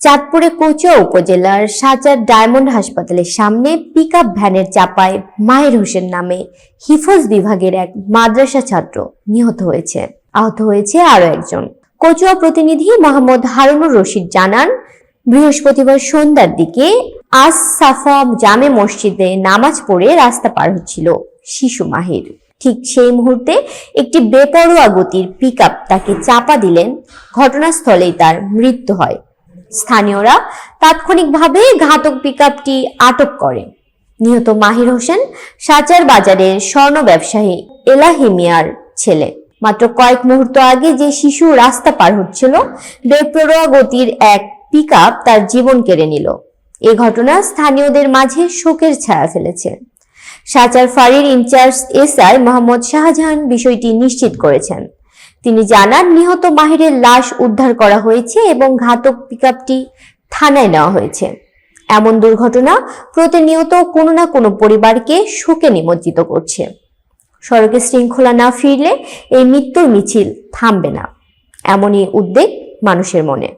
চাঁদপুরে কোচুয়া উপজেলার সাচার ডায়মন্ড হাসপাতালের সামনে পিকআপ ভ্যানের চাপায় মায়ের হোসেন নামে হিফজ বিভাগের এক মাদ্রাসা ছাত্র নিহত হয়েছে। আহত হয়েছে আরও একজন। কচুয়া প্রতিনিধি মোহাম্মদ হারুনুর রশিদ জানান, বৃহস্পতিবার সন্ধ্যার দিকে আজ সাফা জামে মসজিদে নামাজ পড়ে রাস্তা পার হচ্ছিল শিশু মাহির। ঠিক সেই মুহূর্তে একটি বেপরোয়া গতির পিকআপ তাকে চাপা দিলেন ঘটনাস্থলেই তার মৃত্যু হয়। স্থানীয়রা তাৎক্ষণিকভাবে ঘাতক পিকআপটি আটক করে। নিহত মাহির হোসেন সাচার বাজারের স্বর্ণ ব্যবসায়ী এলাহিমিয়ার ছেলে। মাত্র কয়েক মুহূর্ত আগে যে শিশু রাস্তা পার হচ্ছিল, বেপরোয়া গতির এক পিকআপ তার জীবন কেড়ে নিল। এ ঘটনা স্থানীয়দের মাঝে শোকের ছায়া ফেলেছে। সাচার ফাঁড়ির ইনচার্জ এসআই মোহাম্মদ শাহজাহান বিষয়টি নিশ্চিত করেছেন। তিনি জানান, নিহত মাহিরের লাশ উদ্ধার করা হয়েছে এবং ঘাতক পিকআপটি থানায় নেওয়া হয়েছে। এমন দুর্ঘটনা প্রতিনিয়ত কোনো না কোনো পরিবারকে শোকে নিমজ্জিত করছে। সড়কে শৃঙ্খলা না ফিরলে এই মৃত্যুর মিছিল থামবে না। এমনই উদ্বেগ মানুষের মনে।